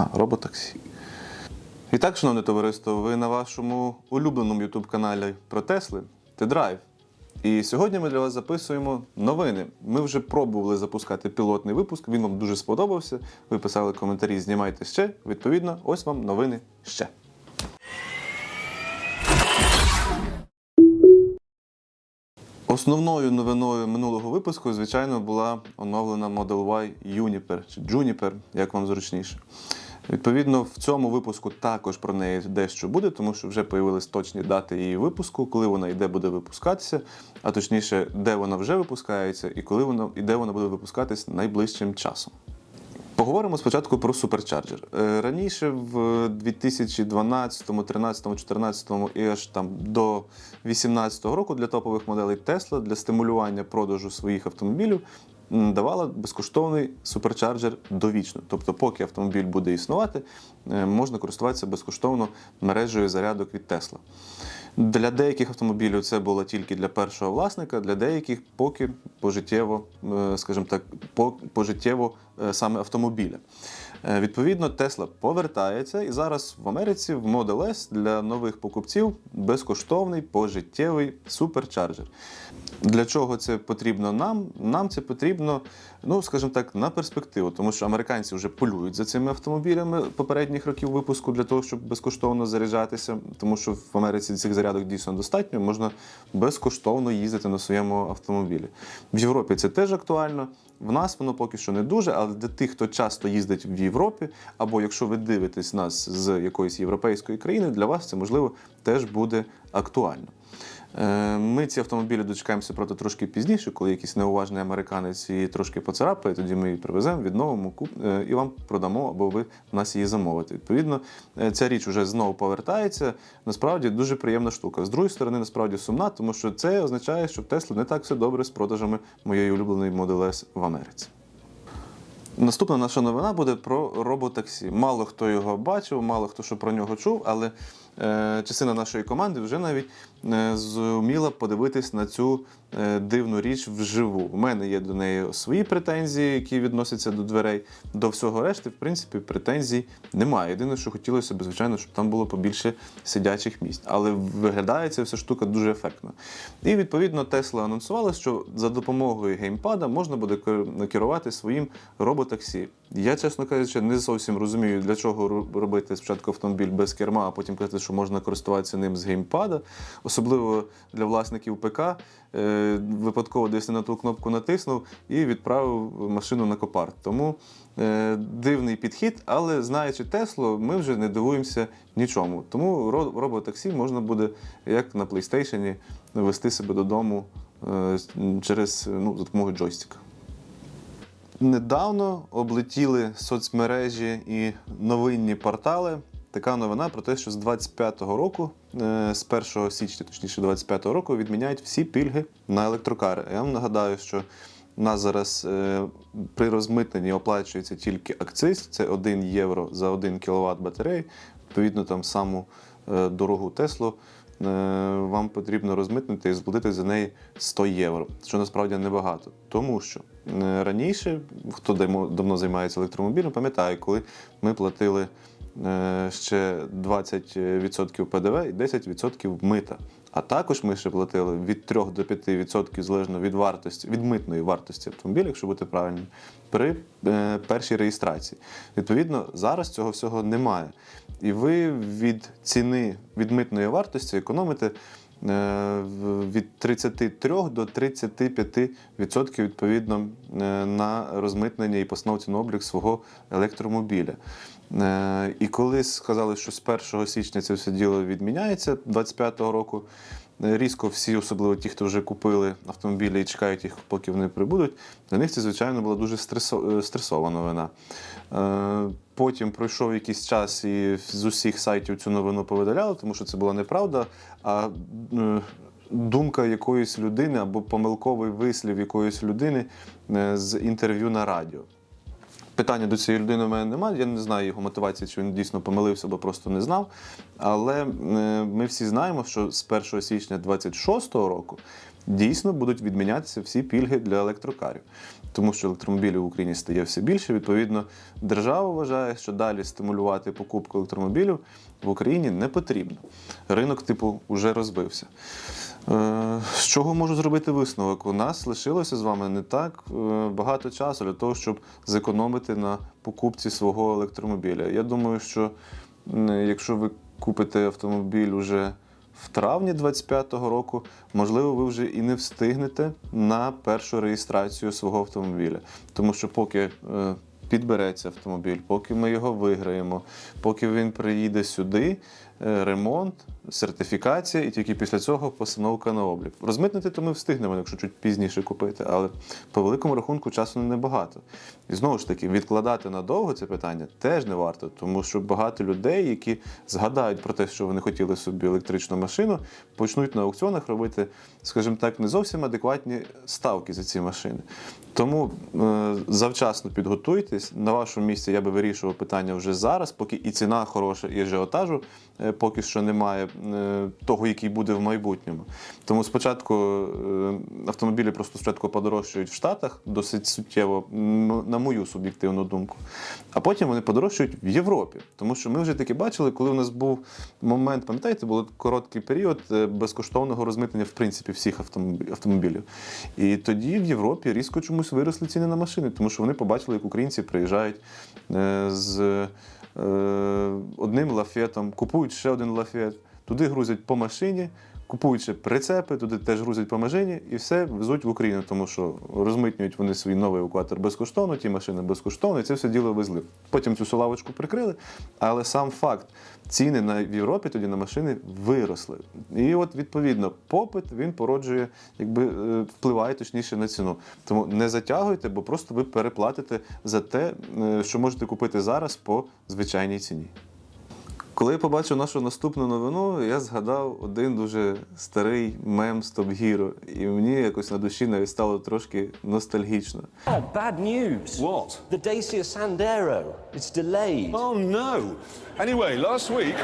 А, роботаксі. І так, шановне товариство, ви на вашому улюбленому youtube каналі про Тесли Т-Драйв. І сьогодні ми для вас записуємо новини. Ми вже пробували запускати пілотний випуск, він вам дуже сподобався. Ви писали коментарі, знімайте ще. Відповідно, ось вам новини ще. Основною новиною минулого випуску, звичайно, була оновлена Model Y Juniper чи Juniper, як вам зручніше. Відповідно, в цьому випуску також про неї дещо буде, тому що вже появились точні дати її випуску, коли вона і де буде випускатися, а точніше, де вона вже випускається, і коли вона і де вона буде випускатись найближчим часом. Поговоримо спочатку про суперчарджер. Е, Раніше, в 2012, 2013, 2014 і аж там до 2018 року для топових моделей Tesla для стимулювання продажу своїх автомобілів давала безкоштовний суперчарджер довічно. Тобто, поки автомобіль буде існувати, е, можна користуватися безкоштовно мережею зарядок від Tesla. Для деяких автомобілів це було тільки для першого власника, для деяких поки пожиттєво, е, скажімо так, пожиттєво е, саме автомобіля. Відповідно, Tesla повертається і зараз в Америці в Model S для нових покупців безкоштовний пожиттєвий суперчарджер. Для чого це потрібно нам? Нам це потрібно, ну скажімо так, на перспективу, тому що американці вже полюють за цими автомобілями попередніх років випуску для того, щоб безкоштовно заряджатися, тому що в Америці цих зарядок дійсно достатньо, можна безкоштовно їздити на своєму автомобілі. В Європі це теж актуально. В нас воно поки що не дуже, але для тих, хто часто їздить в Європі, або якщо ви дивитесь нас з якоїсь європейської країни, для вас це можливо теж буде актуально. Е, Ми ці автомобілі дочекаємося проти трошки пізніше, коли якийсь неуважний американець її трошки поцарапає, тоді ми її привеземо, відновимо куп- е, і вам продамо, або ви в нас її замовите. Відповідно, е, ця річ вже знову повертається. Насправді дуже приємна штука. З другої сторони, насправді сумна, тому що це означає, що в Tesla не так все добре з продажами моєї улюбленої Model S в Америці. Наступна наша новина буде про роботаксі. Мало хто його бачив, мало хто що про нього чув, але частина нашої команди вже навіть е, зуміла подивитись на цю е, дивну річ вживу. У мене є до неї свої претензії, які відносяться до дверей. До всього решти, в принципі, претензій немає. Єдине, що хотілося б, звичайно, щоб там було побільше сидячих місць. Але виглядає ця вся штука дуже ефектно. І відповідно Tesla анонсувала, що за допомогою геймпада можна буде керувати своїм роботаксі. Я, чесно кажучи, не зовсім розумію, для чого робити спочатку автомобіль без керма, а потім казати, що можна користуватися ним з геймпада. Особливо для власників ПК. Випадково десь на ту кнопку натиснув і відправив машину на копарт. Тому е, дивний підхід, але знаючи Теслу, ми вже не дивуємося нічому. Тому роботаксі можна буде, як на PlayStation, вести себе додому е, через ну, за допомогою джойстика. Недавно облетіли соцмережі і новинні портали. Така новина про те, що з 25-го року, е, з 1 січня, точніше 25-го року, відміняють всі пільги на електрокари. Я вам нагадаю, що у нас зараз е, при розмитненні оплачується тільки акциз, це 1 євро за 1 кВт батареї. Відповідно, там саму е, дорогу Теслу вам потрібно розмитнити і сплатити за неї 100 євро, що насправді небагато. Тому що раніше, хто давно займається електромобілем, пам'ятає, коли ми платили ще 20% ПДВ і 10% мита. А також ми ще платили від 3 до 5% залежно від вартості, від митної вартості автомобіля, якщо бути правильним, при е, першій реєстрації. Відповідно, зараз цього всього немає. І ви від ціни від митної вартості економите е, від 33 до 35% відповідно е, на розмитнення і постановці на облік свого електромобіля. Е, І коли сказали, що з 1 січня це все діло відміняється 25-го року, е, різко всі, особливо ті, хто вже купили автомобілі і чекають їх, поки вони прибудуть, для них це, звичайно, була дуже е, стресова новина. Потім пройшов якийсь час і з усіх сайтів цю новину повидаляли, тому що це була неправда. А думка якоїсь людини або помилковий вислів якоїсь людини з інтерв'ю на радіо. Питання до цієї людини в мене немає. Я не знаю його мотивації, чи він дійсно помилився, або просто не знав. Але е, ми всі знаємо, що з 1 січня 26-го року дійсно будуть відмінятися всі пільги для електрокарів. Тому що електромобілів в Україні стає все більше. Відповідно, держава вважає, що далі стимулювати покупку електромобілів в Україні не потрібно. Ринок, типу, вже розбився. Е, З чого можу зробити висновок? У нас лишилося з вами не так е, багато часу для того, щоб зекономити на покупці свого електромобіля. Я думаю, що якщо ви купите автомобіль уже в травні 25-го року, можливо, ви вже і не встигнете на першу реєстрацію свого автомобіля. Тому що поки е, підбереться автомобіль, поки ми його виграємо, поки він приїде сюди, ремонт, сертифікація, і тільки після цього постановка на облік. Розмитнити то ми встигнемо, якщо чуть пізніше купити, але по великому рахунку часу небагато. І знову ж таки, відкладати надовго це питання теж не варто, тому що багато людей, які згадають про те, що вони хотіли собі електричну машину, почнуть на аукціонах робити, скажімо так, не зовсім адекватні ставки за ці машини. Тому е, завчасно підготуйтесь. На вашому місці я би вирішував питання вже зараз, поки і ціна хороша, і ажіотажу поки що немає е, того, який буде в майбутньому. Тому спочатку е, автомобілі просто спочатку подорожчають в Штатах досить суттєво, на мою суб'єктивну думку. А потім вони подорожчають в Європі. Тому що ми вже таки бачили, коли у нас був момент, пам'ятаєте, був короткий період е, безкоштовного розмитнення в принципі всіх автомобілів. І тоді в Європі різко чомусь виросли ціни на машини, тому що вони побачили, як українці приїжджають е, з е, одним лафетом, купують ще один лафет, туди грузять по машині. Купують ще прицепи, туди теж грузять по машині і все везуть в Україну, тому що розмитнюють вони свій новий евакуатор безкоштовно, ті машини безкоштовно, і це все діло везли. Потім цю сулавочку прикрили, але сам факт, ціни на в Європі тоді на машини виросли. І от відповідно попит він породжує, якби е, впливає точніше на ціну. Тому не затягуйте, бо просто ви переплатите за те, е, що можете купити зараз по звичайній ціні. Коли я побачив нашу наступну новину, я згадав один дуже старий мем з Top Hero, і мені якось на душі навіть стало трошки ностальгічно. Oh, bad news. What? The Dacia Sandero. It's delayed. Oh no. Anyway, last week.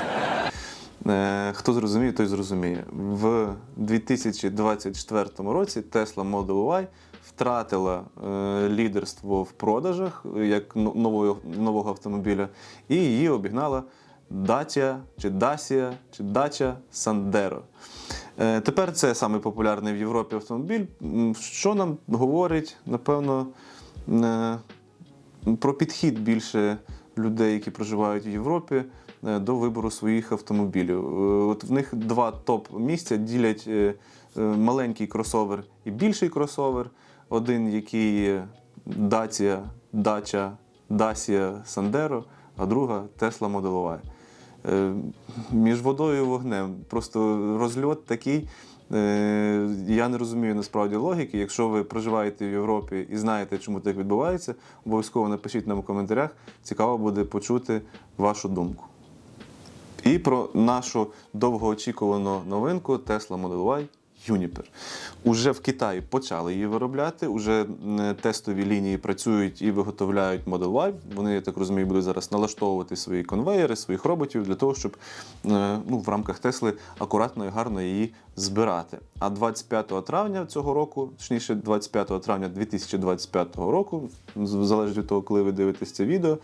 Е, Хто зрозуміє, той зрозуміє. В 2024 році Tesla Model Y втратила е, лідерство в продажах як нового, нового автомобіля, і її обігнала Dacia, чи Dacia, чи Dacia Sandero. Е, Тепер це самий популярний в Європі автомобіль. Що нам говорить, напевно, е, про підхід більше людей, які проживають в Європі, е, до вибору своїх автомобілів. От в них два топ-місця ділять маленький кросовер і більший кросовер. Один, який є Dacia, Dacia, Sandero, а друга Tesla Model. Е, Між водою і вогнем. Просто розльот такий. Е, Я не розумію насправді логіки. Якщо ви проживаєте в Європі і знаєте, чому так відбувається, обов'язково напишіть нам у коментарях. Цікаво буде почути вашу думку. І про нашу довгоочікувану новинку Tesla Model Y Juniper. Уже в Китаї почали її виробляти, уже тестові лінії працюють і виготовляють Model Y. Вони, я так розумію, будуть зараз налаштовувати свої конвеєри, своїх роботів для того, щоб е, ну, в рамках Тесли акуратно і гарно її збирати. А 25 травня цього року, точніше, 25 травня 2025 року, залежить від того, коли ви дивитесь це відео,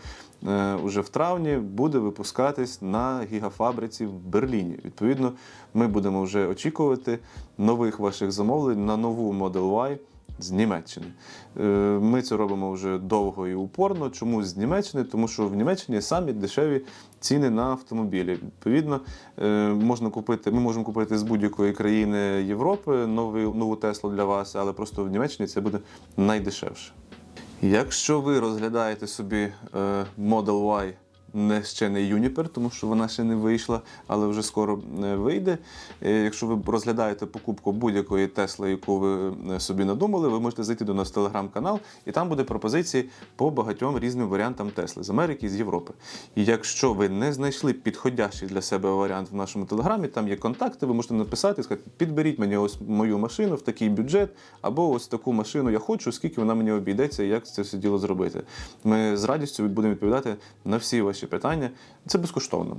уже в травні буде випускатись на гігафабриці в Берліні. Відповідно, ми будемо вже очікувати нових ваших замовлень на нову Model Y з Німеччини. Е, Ми це робимо вже довго і упорно. Чому з Німеччини? Тому що в Німеччині самі дешеві ціни на автомобілі. Відповідно, е, можна купити, ми можемо купити з будь-якої країни Європи нову, нову Теслу для вас, але просто в Німеччині це буде найдешевше. Якщо ви розглядаєте собі е, Model Y не ще не Juniper, тому що вона ще не вийшла, але вже скоро е, вийде. Е, Якщо ви розглядаєте покупку будь-якої Тесли, яку ви е, собі надумали, ви можете зайти до нас в телеграм-канал, і там буде пропозиції по багатьом різним варіантам Тесли з Америки і з Європи. І якщо ви не знайшли підходящий для себе варіант в нашому телеграмі, там є контакти, ви можете написати і сказати, підберіть мені ось мою машину в такий бюджет, або ось таку машину я хочу, скільки вона мені обійдеться, і як це все діло зробити. Ми з радістю будемо відповідати на всі ваші питання. Це безкоштовно.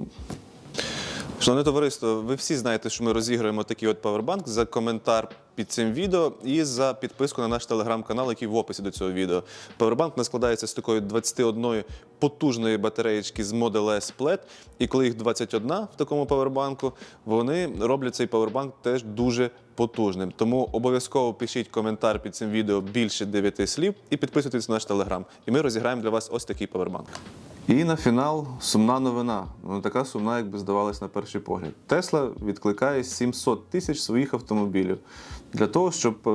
Шановне товариство, ви всі знаєте, що ми розіграємо такий от павербанк за коментар під цим відео і за підписку на наш телеграм-канал, який в описі до цього відео. Павербанк нас складається з такої 21 потужної батареєчки з Model S Plaid. І коли їх 21 в такому павербанку, вони роблять цей павербанк теж дуже потужним. Тому обов'язково пишіть коментар під цим відео більше 9 слів і підписуйтесь на наш телеграм. І ми розіграємо для вас ось такий павербанк. І на фінал сумна новина. Ну така сумна, як би здавалось на перший погляд. Тесла відкликає 700 тисяч своїх автомобілів для того, щоб е,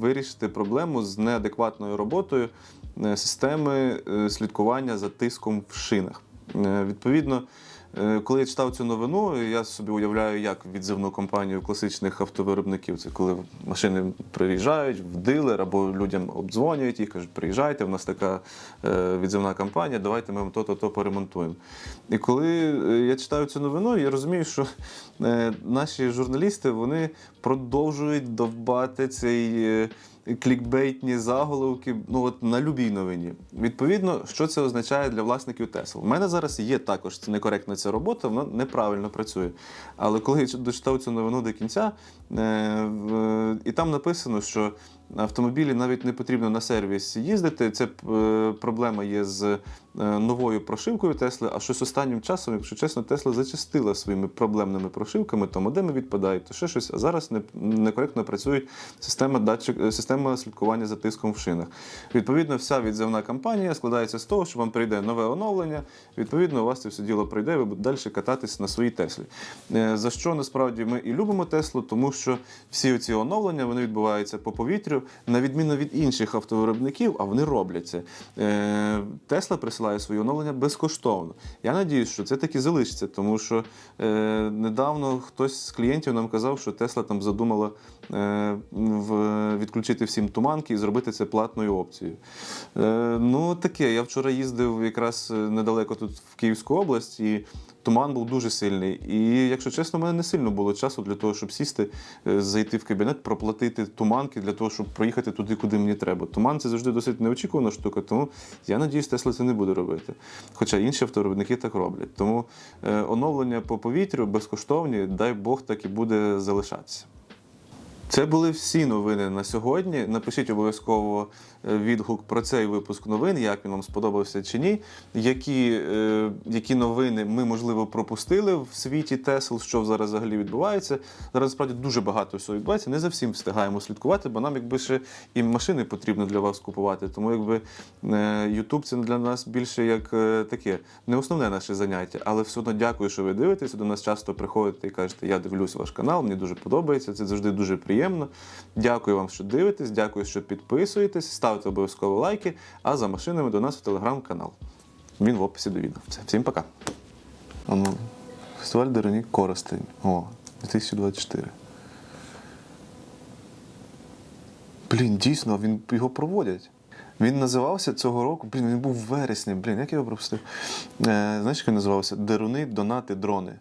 вирішити проблему з неадекватною роботою е, системи е, слідкування за тиском в шинах. Відповідно, коли я читав цю новину, я собі уявляю, як відзивну компанію класичних автовиробників. Це коли машини приїжджають в дилер або людям обдзвонюють їх, кажуть, приїжджайте, в нас така е, відзивна компанія, давайте ми то-то то поремонтуємо. І коли е, я читаю цю новину, я розумію, що е, наші журналісти вони продовжують довбати цей. Клікбейтні заголовки ну от на любій новині. Відповідно, що це означає для власників Тесла. У мене зараз є також некоректна ця робота, вона неправильно працює. Але коли я дочитав цю новину до кінця, е, і там написано, що автомобілі навіть не потрібно на сервіс їздити. Це е, проблема є з е, новою прошивкою Тесли. А щось останнім часом, якщо чесно, Тесла зачастила своїми проблемними прошивками, то модеми відпадають, то ще щось. А зараз некоректно працює система датчик, е, система слідкування за тиском в шинах. Відповідно, вся відзивна кампанія складається з того, що вам прийде нове оновлення. Відповідно, у вас це все діло прийде, ви будете далі кататись на своїй Теслі. За що насправді ми і любимо Теслу, тому що всі ці оновлення вони відбуваються по повітрю, на відміну від інших автовиробників, а вони роблять це. Е, Тесла присилає свої оновлення безкоштовно. Я надіюсь, що це таки залишиться, тому що е, недавно хтось з клієнтів нам казав, що Тесла там задумала е, відключити всім туманки і зробити це платною опцією. Ну, таке. Я вчора їздив якраз недалеко тут в Київську область, і туман був дуже сильний. І, якщо чесно, в мене не сильно було часу для того, щоб сісти, е, зайти в кабінет, проплатити туманки для того, щоб проїхати туди, куди мені треба. Туман це завжди досить неочікувана штука, тому я надіюсь, Тесла це не буде робити. Хоча інші автовиробники так роблять. Тому е, оновлення по повітрю безкоштовні, дай Бог, так і буде залишатися. Це були всі новини на сьогодні. Напишіть обов'язково е, відгук про цей випуск новин, як він вам сподобався чи ні. Які, е, які новини ми, можливо, пропустили в світі Тесл, що зараз взагалі відбувається. Зараз насправді дуже багато всього відбувається. Не за всім встигаємо слідкувати, бо нам якби ще і машини потрібно для вас купувати. Тому якби е, YouTube це для нас більше як е, таке не основне наше заняття, але все одно дякую, що ви дивитеся. До нас часто приходите і кажете, я дивлюсь ваш канал, мені дуже подобається. Це завжди дуже приємно. Дякую вам, що дивитесь, дякую, що підписуєтесь, ставте обов'язково лайки. А за машинами до нас в телеграм-канал. Він в описі до відео. Все, всім пока. Ну, фестиваль Дероні Коростень. О, 2024. Блін, дійсно, він його проводять. Він називався цього року, блін, він був в вересні. Блін, як я його пропустив? Е, знаєш, як він називався? Деруни, донати, дрони.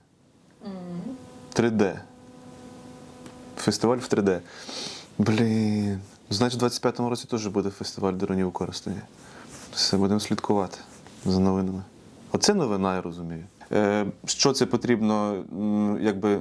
3D. Фестиваль в 3D. Блін. Значить, в 25-му році теж буде фестиваль дронів у. Все, будемо слідкувати за новинами. Оце новина, я розумію. Е, що це потрібно якби